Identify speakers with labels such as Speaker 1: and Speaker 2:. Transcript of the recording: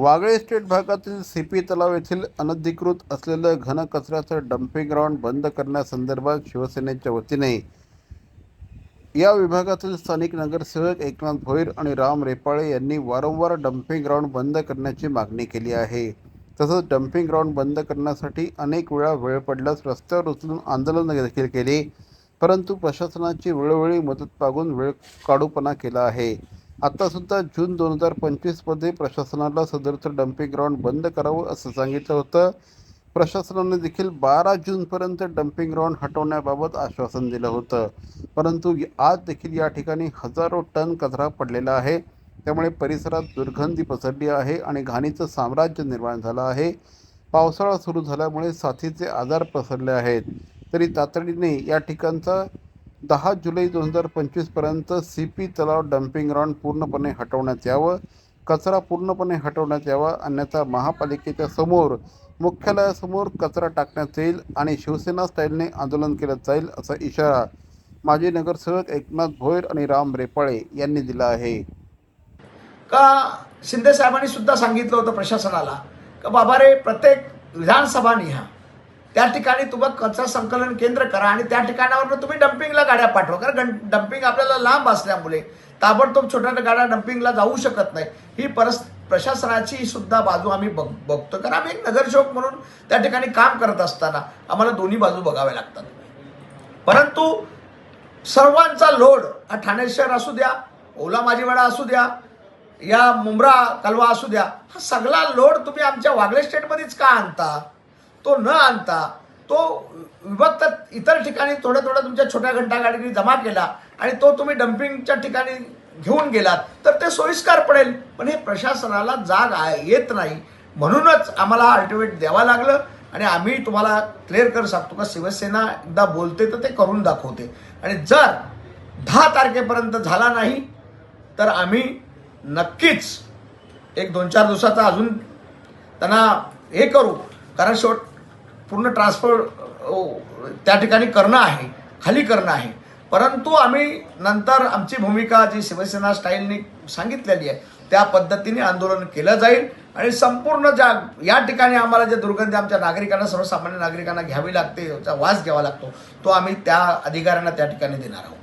Speaker 1: Wagle state भागातील CP तलाव येथील अनधिकृत असलेलं घन कचऱ्याचं डम्पिंग ग्राउंड बंद करण्यासंदर्भात शिवसेनेच्या वतीने या विभागातील स्थानिक नगरसेवक एकनाथ भोईर आणि राम रेपाळे यांनी वारंवार डम्पिंग ग्राउंड बंद करण्याची मागणी केली आहे. तसंच डम्पिंग ग्राउंड बंद करण्यासाठी अनेक वेळा वेळ पडल्यास रस्त्यावर उचलून आंदोलन देखील केले परंतु प्रशासनाची वेळोवेळी मदत मागून वेळ काढूपणा केला आहे. आत्तासुद्धा जून दोन हजार पंचवीसमध्ये प्रशासनाला सदरचं डम्पिंग ग्राउंड बंद करावं असं सांगितलं होतं. प्रशासनाने देखील बारा जूनपर्यंत डम्पिंग ग्राउंड हटवण्याबाबत आश्वासन दिलं होतं. परंतु आज देखील या ठिकाणी हजारो टन कचरा पडलेला आहे. त्यामुळे परिसरात दुर्गंधी पसरली आहे आणि घाणीचं साम्राज्य निर्माण झालं आहे. पावसाळा सुरू झाल्यामुळे साथीचे आजार पसरले आहेत. तरी तातडीने या ठिकाणचा दहा जुलै दोन हजार पंचवीसपर्यंत सी पी तलाव डम्पिंग ग्राउंड पूर्णपणे हटवण्यात यावं. कचरा पूर्णपणे हटवण्यात यावा अन्यथा महापालिकेच्या समोर मुख्यालयासमोर कचरा टाकण्यात येईल आणि शिवसेना स्टाईलने आंदोलन केलं जाईल असा इशारा माजी नगरसेवक एकनाथ भोईर आणि राम रेपाळे यांनी दिला आहे.
Speaker 2: का शिंदे साहेबांनी सुद्धा सांगितलं होतं प्रशासनाला? का बाबा रे प्रत्येक विधानसभा निहा त्या ठिकाणी तुम्ही कचरा संकलन केंद्र करा आणि त्या ठिकाणावर तुम्ही डम्पिंगला गाड्या पाठवा. कारण डम्पिंग आपल्याला लांब असल्यामुळे ताबडतोब छोट्या गाड्या डम्पिंगला जाऊ शकत नाही. ही परस प्रशासनाची सुद्धा बाजू आम्ही बघ बघतो. कारण आम्ही एक नगरसेवक म्हणून त्या ठिकाणी काम करत असताना आम्हाला दोन्ही बाजू बघाव्या लागतात. परंतु सर्वांचा लोड हा ठाणे शहर असू द्या ओला माजीवाडा असू द्या या मुंब्रा कलवा असू द्या हा सगळा लोड तुम्ही आमच्या वागळे स्टेटमध्येच का आणता? तो न आणता तो विभक्त इतर ठिकाणी थोडं थोडं तुमच्या छोट्या घंटा गाडीने जमा केला आणि तो तुम्ही डम्पिंगच्या ठिकाणी घेऊन गेलात तर ते सोयीस्कर पडेल. पण हे प्रशासनाला जाग आहे- येत नाही. म्हणूनच आम्हाला अल्टिमेट द्यावं लागलं आणि आम्ही तुम्हाला क्लिअर कर सांगतो का शिवसेना एकदा बोलते तर ते करून दाखवते. आणि जर दहा तारखेपर्यंत झाला नाही तर आम्ही नक्कीच एक दोन चार दिवसाचा अजून त्यांना हे करू. कारण शेवट पूर्ण ट्रान्सफर त्या ठिकाणी करणं आहे खाली करणं आहे. परंतु आम्ही नंतर आमची भूमिका जी शिवसेना स्टाईलनी सांगितलेली आहे त्या पद्धतीने आंदोलन केलं जाईल आणि संपूर्ण ज्या या ठिकाणी आम्हाला जे दुर्गंधी आमच्या नागरिकांना सर्वसामान्य नागरिकांना घ्यावी लागते वास घ्यावा लागतो तो आम्ही त्या अधिकाऱ्यांना त्या ठिकाणी देणार आहोत.